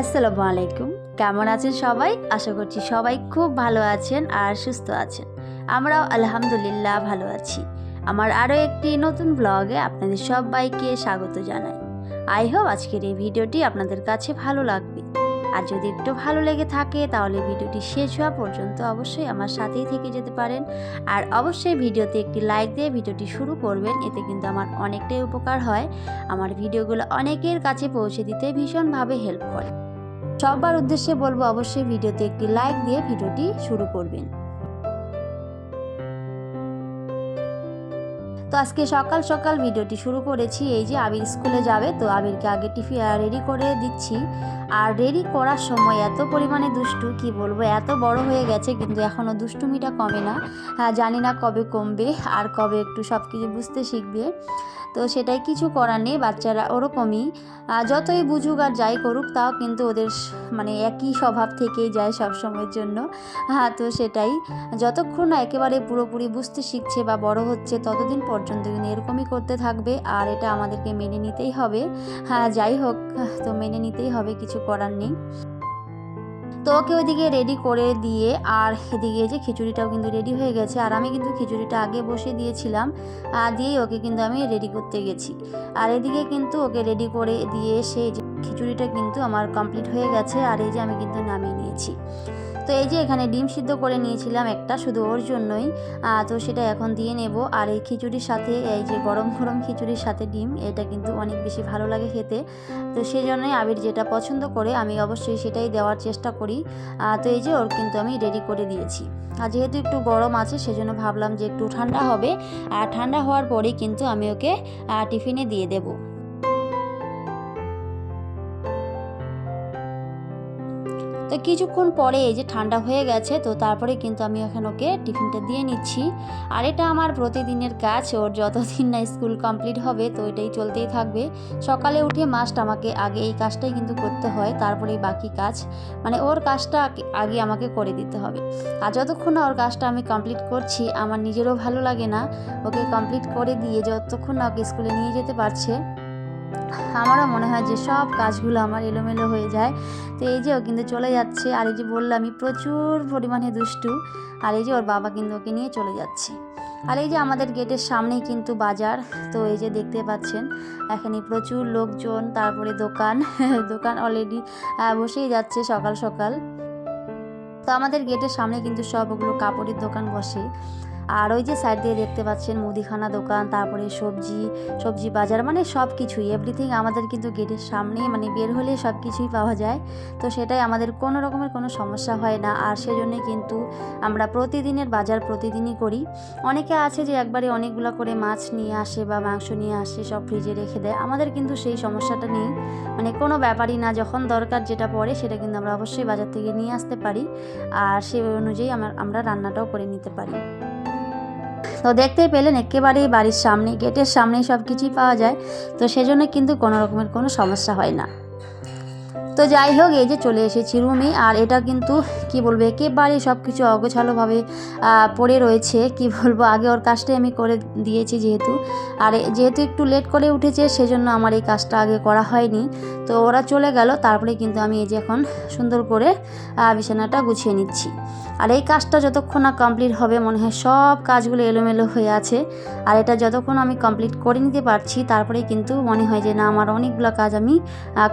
আসসালামু আলাইকুম। কেমন আছেন সবাই? আশা করছি সবাই খুব ভালো আছেন আর সুস্থ আছেন। আমরাও আলহামদুলিল্লাহ ভালো আছি। আমার আরও একটি নতুন ব্লগে আপনাদের সবাইকে স্বাগত জানাই। আই হোপ আজকের এই ভিডিওটি আপনাদের কাছে ভালো লাগবে। আর যদি একটু ভালো লেগে থাকে, তাহলে ভিডিওটি শেষ হওয়া পর্যন্ত অবশ্যই আমার সাথেই থেকে যেতে পারেন। আর অবশ্যই ভিডিওতে একটি লাইক দিয়ে ভিডিওটি শুরু করবেন, এতে কিন্তু আমার অনেকটাই উপকার হয়। আমার ভিডিওগুলো অনেকের কাছে পৌঁছে দিতে ভীষণভাবে হেল্প করে। সবার উদ্দেশ্যে বলব অবশ্যই ভিডিওতে একটি লাইক দিয়ে ভিডিওটি শুরু করবেন। তো আজকে সকাল সকাল ভিডিওটি শুরু করেছি। এই যে আবির স্কুলে যাবে, তো আবিরকে আগে টিফি রেডি করে দিচ্ছি। আর রেডি করার সময় এত পরিমাণে দুষ্টু, কি বলব, এত বড় হয়ে গেছে, কিন্তু এখনও দুষ্টুমিটা কমে না। জানি না কবে কমবে, আর কবে একটু সব কিছু বুঝতে শিখবে। তো সেটাই কিছু করার নেই, বাচ্চারা ওরকমই। যতই বুঝুক আর যাই করুক, তাও কিন্তু ওদের মানে একই স্বভাব থেকেই যায় সব সময়ের জন্য। হ্যাঁ তো সেটাই। যতক্ষণ না একেবারে পুরোপুরি বুঝতে শিখছে বা বড় হচ্ছে, ততদিন পর্যন্ত কিন্তু এরকমই করতে থাকবে, আর এটা আমাদেরকে মেনে নিতেই হবে। হ্যাঁ যাই হোক, তো মেনে নিতেই হবে, কিছু করার নেই। তো ওকে ওইদিকে রেডি করে দিয়ে, আর এদিকে যে খিচুড়িটাও কিন্তু রেডি হয়ে গেছে, আর আমি কিন্তু খিচুড়িটা আগে বসে দিয়েছিলাম, আর দিয়েই ওকে কিন্তু আমি রেডি করতে গেছি। আর এদিকে কিন্তু ওকে রেডি করে দিয়ে সেই যে খিচুড়িটা কিন্তু আমার কমপ্লিট হয়ে গেছে, আর এই যে আমি কিন্তু নামিয়ে নিয়েছি। তো এই যে এখানে ডিম সিদ্ধ করে নিয়েছিলাম একটা, শুধু ওর জন্যই। তো সেটা এখন দিয়ে নেব। আর এই খিচুড়ির সাথে, এই যে গরম গরম খিচুড়ির সাথে ডিম, এটা কিন্তু অনেক বেশি ভালো লাগে খেতে। তো সেই জন্যই আবির যেটা পছন্দ করে, আমি অবশ্যই সেটাই দেওয়ার চেষ্টা করি। তো এই যে ওর কিন্তু আমি রেডি করে দিয়েছি। আর যেহেতু একটু গরম আছে, সেজন্য ভাবলাম যে একটু ঠান্ডা হবে। আর ঠান্ডা হওয়ার পরেই কিন্তু আমি ওকে টিফিনে দিয়ে দেবো। তো কিছুক্ষণ পরে এই যে ঠান্ডা হয়ে গেছে, তো তারপরে কিন্তু আমি এখন ওকে টিফিনটা দিয়ে নিচ্ছি। আর এটা আমার প্রতিদিনের কাজ, ওর যতদিন না স্কুল কমপ্লিট হবে, তো এটাই চলতেই থাকবে। সকালে উঠে মাস্ট আমাকে আগে এই কাজটাই কিন্তু করতে হয় তারপরে বাকি কাজ। মানে ওর কাজটা আগে- আমাকে করে দিতে হবে। আর যতক্ষণ না ওর কাজটা আমি কমপ্লিট করছি, আমার নিজেরও ভালো লাগে না, ওকে কমপ্লিট করে দিয়ে যতক্ষণ না ওকে স্কুলে নিয়ে যেতে পারছে আমারও মনে হয় যে সব কাজগুলো আমার এলোমেলো হয়ে যায়। তো এই যে ও কিন্তু চলে যাচ্ছে, আর এই যে বললামই, প্রচুর পরিমাণে দুষ্টু। আর এই যে ওর বাবা কিন্তু ওকে নিয়ে চলে যাচ্ছে। আর এই যে আমাদের গেটের সামনেই কিন্তু বাজার, তো এই যে দেখতে পাচ্ছেন, এখানে প্রচুর লোকজন, তারপরে দোকান দোকান অলরেডি বসেই যাচ্ছে সকাল সকাল। তো আমাদের গেটের সামনে কিন্তু সব ওগুলো কাপড়ের দোকান বসে। আর ওই যে সাইড দিয়ে দেখতে পাচ্ছেন মুদিখানা দোকান, তারপরে সবজি সবজি বাজার মানে সব কিছুই এভরিথিং আমাদের কিন্তু গেটের সামনেই মানে বের হলে সব কিছুই পাওয়া যায়। তো সেটাই আমাদের কোনো রকমের কোনো সমস্যা হয় না। আর সেজন্যই কিন্তু আমরা প্রতিদিনের বাজার প্রতিদিনই করি। অনেকে আছে যে একবারে অনেকগুলো করে মাছ নিয়ে আসে বা মাংস নিয়ে আসে, সব ফ্রিজে রেখে দেয়। আমাদের কিন্তু সেই সমস্যাটা নেই। মানে কোনো ব্যাপারই না, যখন দরকার যেটা পড়ে সেটা কিন্তু আমরা অবশ্যই বাজার থেকে নিয়ে আসতে পারি। আর সে অনুযায়ী আমার, আমরা রান্নাটাও করে নিতে পারি। তো দেখতেই পেলেন, একেবারেই বাড়ির সামনে, গেটের সামনেই সব কিছুই পাওয়া যায়। তো সেজন্য কিন্তু কোনো রকমের কোনো সমস্যা হয় না। তো যাই হোক, এই যে চলে এসেছি রুমে আর এটা কিন্তু, কি বলব, একেবারে সব কিছু অগোছালোভাবে পড়ে রয়েছে। কি বলব, আগে ওর কাজটাই আমি করে দিয়েছি যেহেতু। আর যেহেতু একটু লেট করে উঠেছে, সেজন্য আমার এই কাজটা আগে করা হয়নি। তো ওরা চলে গেল, তারপরে কিন্তু আমি এই যে এখন সুন্দর করে বিছানাটা গুছিয়ে নিচ্ছি। আর এই কাজটা যতক্ষণ না কমপ্লিট হবে, মনে হয় সব কাজগুলো এলোমেলো হয়ে আছে। আর এটা যতক্ষণ আমি কমপ্লিট করে নিতে পারছি, তারপরেই কিন্তু মনে হয় যে, না, আমার অনেকগুলো কাজ আমি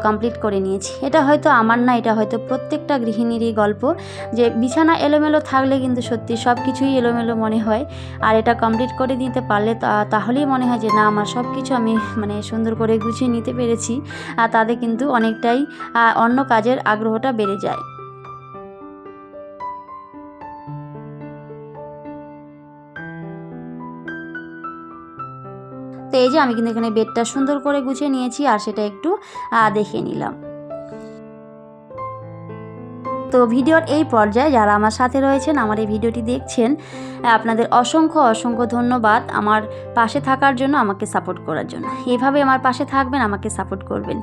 কমপ্লিট করে নিয়েছি। এটা হয়তো আমার না, এটা হয়তো প্রত্যেকটা গৃহিণীরই গল্প যে বিছানা এলোমেলো থাকলে কিন্তু সত্যি সব কিছুই এলোমেলো মনে হয়। আর এটা কমপ্লিট করে দিতে পারলে তাহলেই মনে হয় যে না, আমার সব কিছু আমি মানে সুন্দর করে গুছিয়ে নিতে পেরেছি। আর তাতে কিন্তু অনেকটাই অন্য কাজের আগ্রহটা বেড়ে যায়। তো এই যে আমি কিন্তু এখানে বেডটা সুন্দর করে গুছিয়ে নিয়েছি, আর সেটা একটু দেখে নিলাম। তো ভিডিওর এই পর্যায়ে যারা আমার সাথে রয়েছেন, আমার এই ভিডিওটি দেখছেন আপনাদের অসংখ্য অসংখ্য ধন্যবাদ আমার পাশে থাকার জন্য, আমাকে সাপোর্ট করার জন্য। এভাবে আমার পাশে থাকবেন, আমাকে সাপোর্ট করবেন।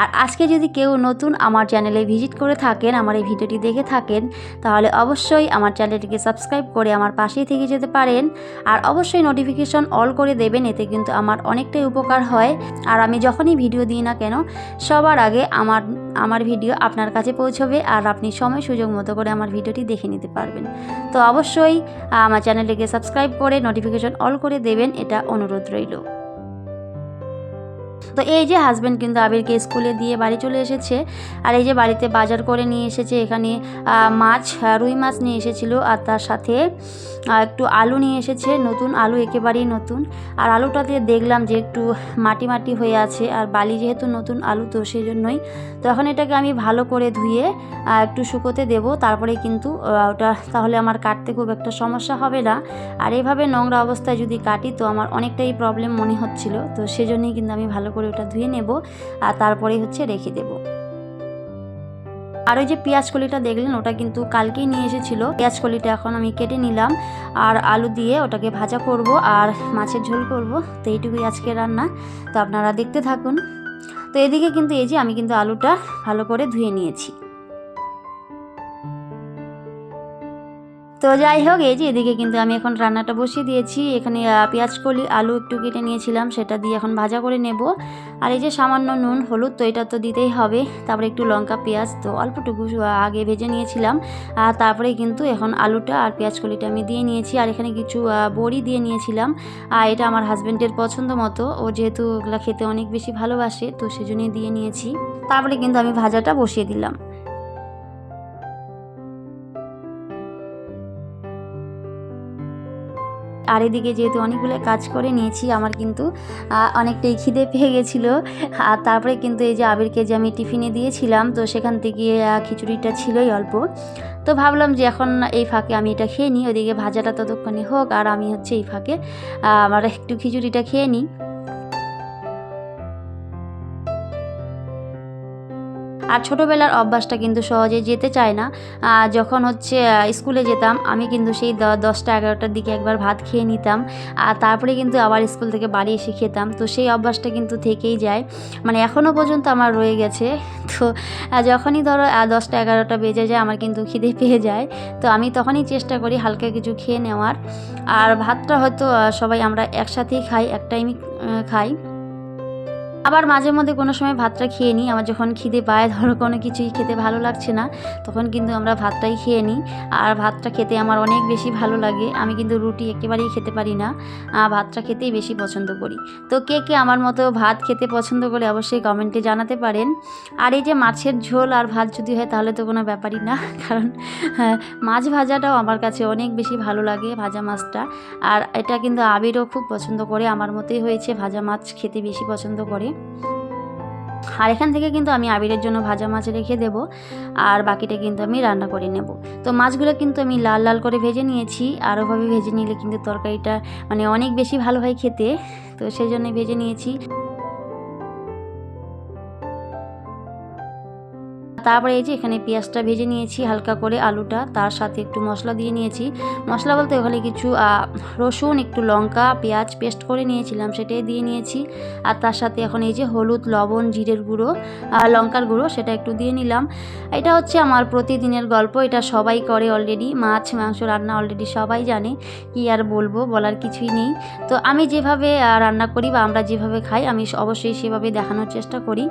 আর আজকে যদি কেউ নতুন আমার চ্যানেলে ভিজিট করে থাকেন, আমার এই ভিডিওটি দেখে থাকেন, তাহলে অবশ্যই আমার চ্যানেলটিকে সাবস্ক্রাইব করে আমার পাশেই থেকে যেতে পারেন। আর অবশ্যই নোটিফিকেশন অল করে দেবেন, এতে কিন্তু আমার অনেকটাই উপকার হয়। আর আমি যখনই ভিডিও দিই না কেন, সবার আগে আমার আমার ভিডিও আপনার কাছে পৌঁছবে আর আপনি সময় সুযোগ মতো করে আমার ভিডিওটি দেখে নিতে পারবেন। তো অবশ্যই আমার চ্যানেলটিকে সাবস্ক্রাইব করে নোটিফিকেশন অল করে দেবেন, এটা অনুরোধ রইল। তো এই যে হাজব্যান্ড কিন্তু আবিরকে স্কুলে দিয়ে বাড়ি চলে এসেছে। আর এই যে বাড়িতে বাজার করে নিয়ে এসেছে, এখানে মাছ রুই মাছ নিয়ে এসেছিল। আর তার সাথে একটু আলু নিয়ে এসেছে, নতুন আলু, একেবারেই নতুন। আর আলুটাতে দেখলাম যে একটু মাটি মাটি হয়ে আছে, আর বালি যেহেতু নতুন আলু, তো সেই জন্যই তো এখন এটাকে আমি ভালো করে ধুয়ে একটু শুকোতে দেব। তারপরে কিন্তু ওটা তাহলে আমার কাটতে খুব একটা সমস্যা হবে না। আর এইভাবে নোংরা অবস্থায় যদি কাটি, তো আমার অনেকটাই প্রবলেম মনে হচ্ছিল। তো সেজন্যই কিন্তু আমি ভালো করে ওটা ধুয়ে নেব আর তারপরেই হচ্ছে রেখে দেব। আর ওই যে পেঁয়াজ কলিটা দেখলেন, ওটা কিন্তু কালকেই নিয়ে এসেছিল। পেঁয়াজ কলিটা এখন আমি কেটে নিলাম আর আলু দিয়ে ওটাকে ভাজা করব আর মাছের ঝোল করব। তো এইটুকুই আজকে রান্না। তো আপনারা দেখতে থাকুন। তো এদিকে কিন্তু এই যে আমি কিন্তু আলুটা ভালো করে ধুয়ে নিয়েছি। তো যাই হোক, এই যে এদিকে কিন্তু আমি এখন রান্নাটা বসিয়ে দিয়েছি। এখানে পেঁয়াজ কলি, আলু একটু কেটে নিয়েছিলাম, সেটা দিয়ে এখন ভাজা করে নেব। আর এই যে সামান্য নুন, হলুদ, তো এটা তো দিতেই হবে। তারপরে একটু লঙ্কা, পেঁয়াজ, তো অল্পটুকু আগে ভেজে নিয়েছিলাম। আর তারপরে কিন্তু এখন আলুটা আর পেঁয়াজ কলিটা আমি দিয়ে নিয়েছি। আর এখানে কিছু বড়ি দিয়ে নিয়েছিলাম। আর এটা আমার হাজব্যান্ডের পছন্দ মতো। ও যেহেতু ওগুলা খেতে অনেক বেশি ভালোবাসে, তো সেজন্যই দিয়ে নিয়েছি। তারপরে কিন্তু আমি ভাজাটা বসিয়ে দিলাম। আর এদিকে যেহেতু অনেকগুলো কাজ করে নিয়েছি, আমার কিন্তু অনেকটাই খিদে পেয়ে গেছিল। আর তারপরে কিন্তু এই যে আবিরকে যে আমি টিফিনে দিয়েছিলাম, তো সেখান থেকে খিচুড়িটা ছিলই অল্প। তো ভাবলাম যে এখন এই ফাঁকে আমি এটা খেয়ে নিই, ওদিকে ভাজাটা ততক্ষণে হোক, আর আমি হচ্ছে এই ফাঁকে আমার একটু খিচুড়িটা খেয়ে নিই। আর ছোটোবেলার অভ্যাসটা কিন্তু সহজে যেতে চায় না। যখন হচ্ছে স্কুলে যেতাম, আমি কিন্তু সেই দশটা এগারোটার দিকে একবার ভাত খেয়ে নিতাম। আর তারপরে কিন্তু আবার স্কুল থেকে বাড়ি এসে খেতাম। তো সেই অভ্যাসটা কিন্তু থেকেই যায়। মানে এখনও পর্যন্ত আমার রয়ে গেছে। তো যখনই ধরো দশটা এগারোটা বেজে যায়, আমার কিন্তু খিদে পেয়ে যায়। তো আমি তখনই চেষ্টা করি হালকা কিছু খেয়ে নেওয়ার। আর ভাতটা হয়তো সবাই আমরা একসাথেই খাই, এক টাইমই খাই। আবার মাঝে মধ্যে কোনো সময় ভাতটা খেয়ে নিই। আমার যখন খিদে পায় ধরো কোনো কিছুই খেতে ভালো লাগছে না তখন কিন্তু আমরা ভাতটাই খেয়ে নিই। আর ভাতটা খেতে আমার অনেক বেশি ভালো লাগে। আমি কিন্তু রুটি একেবারেই খেতে পারি না। ভাতটা খেতেই বেশি পছন্দ করি। তো কে কে আমার মতো ভাত খেতে পছন্দ করে অবশ্যই কমেন্টে জানাতে পারেন। আর এই যে মাছের ঝোল আর ভাত যদি হয় তাহলে তো কোনো ব্যাপারই না। কারণ হ্যাঁ, মাছ ভাজাটাও আমার কাছে অনেক বেশি ভালো লাগে ভাজা মাছটা। আর এটা কিন্তু আবিরও খুব পছন্দ করে। আমার মতোই হয়েছে ভাজা মাছ খেতে বেশি পছন্দ করে। আর এখান থেকে কিন্তু আমি আবিরের জন্য ভাজা মাছ রেখে দেব, আর বাকিটা কিন্তু আমি রান্না করে নেব। তো মাছগুলো কিন্তু আমি লাল লাল করে ভেজে নিয়েছি, আর ওভাবে ভেজে নিলে কিন্তু তরকারিটা মানে অনেক বেশি ভালো হয় খেতে। তো সেই জন্যই ভেজে নিয়েছি। তারপরে এই যে এখানে পেঁয়াজটা ভেজে নিয়েছি, হালকা করে আলুটা, তার সাথে একটু মশলা দিয়ে নিয়েছি। মশলা বলতে ওখানে কিছু রসুন, একটু লঙ্কা, পেঁয়াজ পেস্ট করে নিয়েছিলাম, সেটাই দিয়ে নিয়েছি। আর তার সাথে এখন এই যে হলুদ, লবণ, জিরের গুঁড়ো আর লঙ্কার গুঁড়ো, সেটা একটু দিয়ে নিলাম। এটা হচ্ছে আমার প্রতিদিনের গল্প, এটা সবাই করে অলরেডি মাছ, মাংস রান্না অলরেডি সবাই জানে, কি আর বলব বলার কিছুই নেই। তো আমি যেভাবে রান্না করি বা আমরা যেভাবে খাই, আমি অবশ্যই সেভাবে দেখানোর চেষ্টা করি।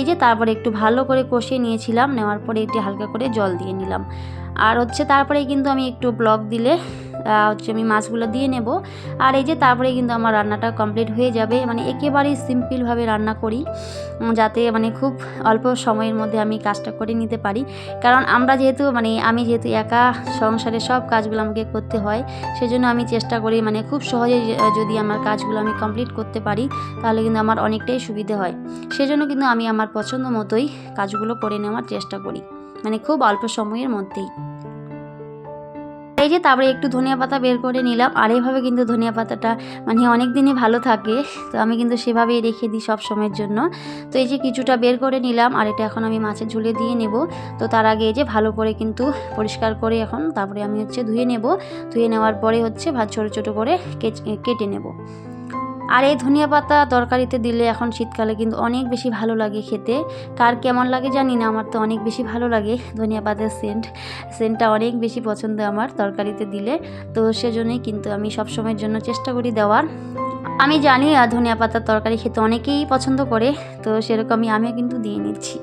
এই যে তারপরে একটু ভালো করে কষিয়ে নিয়েছিলাম, নেওয়ার পরে একটু হালকা করে জল দিয়ে নিলাম। আর হচ্ছে তারপরে কিন্তু আমি একটু ব্লক দিলে হচ্ছে আমি মাছগুলো দিয়ে নেব। আর এই যে তারপরে কিন্তু আমার রান্নাটা কমপ্লিট হয়ে যাবে। মানে একেবারেই সিম্পলভাবে রান্না করি যাতে মানে খুব অল্প সময়ের মধ্যে আমি কাজটা করে নিতে পারি। কারণ আমরা যেহেতু মানে আমি যেহেতু একা, সংসারে সব কাজগুলো আমাকে করতে হয়, সেজন্য আমি চেষ্টা করি মানে খুব সহজে যদি আমার কাজগুলো আমি কমপ্লিট করতে পারি, তাহলে কিন্তু আমার অনেকটাই সুবিধে হয়। সেজন্য কিন্তু আমি আমার পছন্দ মতোই কাজগুলো করে নেওয়ার চেষ্টা করি। মানে খুব অল্প সময়ের মধ্যেই। এই যে তারপরে একটু ধনিয়া পাতা বের করে নিলাম, আর এইভাবে কিন্তু ধনিয়া পাতাটা মানে অনেক দিনই ভালো থাকে, তো আমি কিন্তু সেভাবেই রেখে দিই সব সময়ের জন্য। তো এই যে কিছুটা বের করে নিলাম, আর এটা এখন আমি মাছের ঝুলে দিয়ে নেব। তো তার আগে এই যে ভালো করে কিন্তু পরিষ্কার করে এখন তারপরে আমি হচ্ছে ধুয়ে নেব। ধুয়ে নেওয়ার পরে হচ্ছে ভাত ছোটো ছোটো করে কেটে নেব। আর এই ধনিয়া পাতা তরকারিতে দিলে এখন শীতকালে কিন্তু অনেক বেশি ভালো লাগে খেতে। কার কেমন লাগে জানি না, আমার তো অনেক বেশি ভালো লাগে ধনিয়া পাতার সেন্ট সেন্টটা অনেক বেশি পছন্দ আমার তরকারিতে দিলে। তো সেজন্যই কিন্তু আমি সবসময়ের জন্য চেষ্টা করি দেওয়ার। আমি জানি ধনিয়া পাতার তরকারি খেতে অনেকেই পছন্দ করে, তো সেরকমই আমিও কিন্তু দিয়ে নিচ্ছি।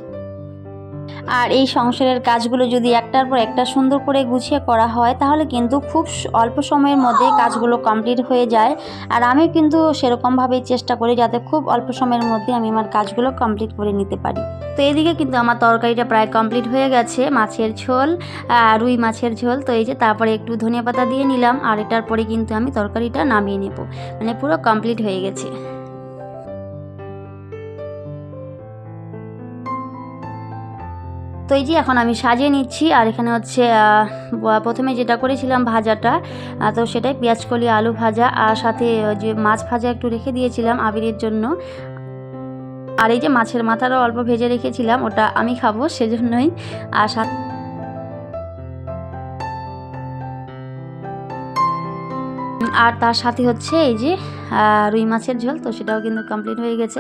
আর এই সংসারের কাজগুলো যদি একটার পর একটা সুন্দর করে গুছিয়ে করা হয়, তাহলে কিন্তু খুব অল্প সময়ের মধ্যে কাজগুলো কমপ্লিট হয়ে যায়। আর আমি কিন্তু সেরকমভাবেই চেষ্টা করি যাতে খুব অল্প সময়ের মধ্যে আমি আমার কাজগুলো কমপ্লিট করে নিতে পারি। তো এদিকে কিন্তু আমার তরকারিটা প্রায় কমপ্লিট হয়ে গেছে, মাছের ঝোল রুই মাছের ঝোল। তো এই যে তারপরে একটু ধনিয়া পাতা দিয়ে নিলাম, আর এটার পরে কিন্তু আমি তরকারিটা নামিয়ে নেব। মানে পুরো কমপ্লিট হয়ে গেছে। তো এই যে এখন আমি সাজিয়ে নিচ্ছি, আর এখানে হচ্ছে প্রথমে যেটা করেছিলাম ভাজাটা তো সেটাই পেঁয়াজ কলি, আলু ভাজা, আর সাথে যে মাছ ভাজা একটু রেখে দিয়েছিলাম আবিরের জন্য। আর এই যে মাছের মাথারও অল্প ভেজে রেখেছিলাম, ওটা আমি খাব সেজন্যই। আর সাথে আর তার সাথে হচ্ছে এই যে রুই মাছের ঝোল, তো সেটাও কিন্তু কমপ্লিট হয়ে গেছে।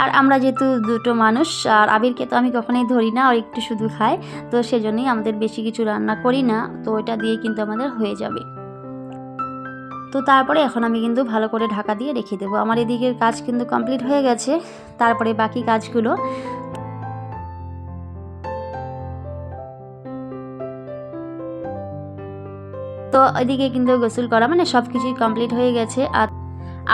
আর আমরা যেহেতু দুটো মানুষ, আর আবিরকে তো আমি কখনোই ধরি না আর একটু শুধু খাই তো সেজন্যই আমাদের বেশি কিছু রান্না করি না, তো ওইটা দিয়ে কিন্তু আমাদের হয়ে যাবে। তো তারপরে এখন আমি কিন্তু ভালো করে ঢাকা দিয়ে রেখে দেবো। আমার এদিকের কাজ কিন্তু কমপ্লিট হয়ে গেছে, তারপরে বাকি কাজগুলো তো ওইদিকে কিন্তু গোসল করা মানে সব কিছুই কমপ্লিট হয়ে গেছে। আর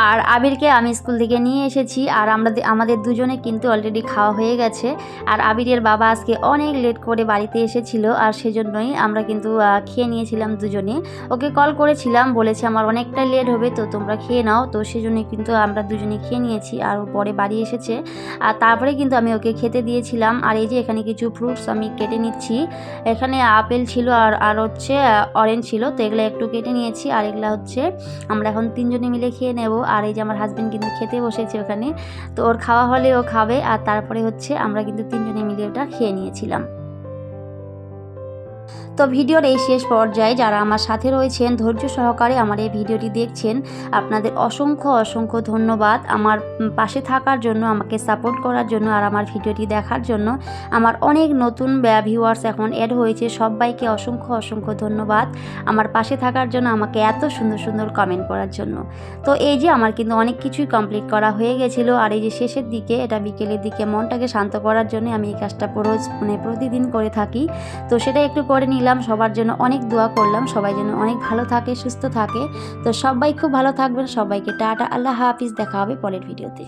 আর আবিরকে আমি স্কুল থেকে নিয়ে এসেছি আর আমরা আমাদের দুজনে কিন্তু অলরেডি খাওয়া হয়ে গেছে। আর আবিরের বাবা আজকে অনেক লেট করে বাড়িতে এসেছিল আর সেজন্যই আমরা কিন্তু খেয়ে নিয়েছিলাম দুজনে। ওকে কল করেছিলাম, বলেছে আমার অনেকটা লেট হবে, তো তোমরা খেয়ে নাও। তো সেজন্যই কিন্তু আমরা দুজনে খেয়ে নিয়েছি আর ও পরে বাড়ি এসেছে। আর তারপরে কিন্তু আমি ওকে খেতে দিয়েছিলাম। আর এই যে এখানে কিছু ফ্রুটস আমি কেটে নিচ্ছি। এখানে আপেল ছিল আর আর হচ্ছে অরেঞ্জ ছিল। তো এগুলো একটু কেটে নিয়েছি। আর এগুলো হচ্ছে, আমরা এখন তিনজনে মিলে খেয়ে নেব। আর এই যে আমার হাজব্যান্ড কিন্তু খেতে বসেছে ওখানে, তো ওর খাওয়া হলে ও খাবে আর তারপরে হচ্ছে আমরা কিন্তু তিনজনে মিলে ওটা খেয়ে নিয়েছিলাম। তো ভিডিওর এই শেষ পর্যায়ে যারা আমার সাথে রয়েছেন, ধৈর্য সহকারে আমার এই ভিডিওটি দেখছেন, আপনাদের অসংখ্য অসংখ্য ধন্যবাদ। আমার পাশে থাকার জন্য, আমাকে সাপোর্ট করার জন্য আর আমার ভিডিওটি দেখার জন্য আমার অনেক নতুন ভিউয়ার্স এখন অ্যাড হয়েছে। সবাইকে অসংখ্য অসংখ্য ধন্যবাদ আমার পাশে থাকার জন্য, আমাকে এত সুন্দর সুন্দর কমেন্ট করার জন্য। তো এই যে আমার কিন্তু অনেক কিছুই কমপ্লিট করা হয়ে গেছিল আর এই যে শেষের দিকে, এটা বিকেলের দিকে মনটাকে শান্ত করার জন্য আমি এই কাজটা রোজ মানে প্রতিদিন করে থাকি। তো সেটা একটু করে নিলাম। সবার জন্য অনেক দোয়া করলাম, সবাই যেন অনেক ভালো থাকে, সুস্থ থাকে। তো সবাই খুব ভালো থাকবেন, সবাইকে টাটা, আল্লাহ হাফিজ, দেখা হবে পরের ভিডিওতে।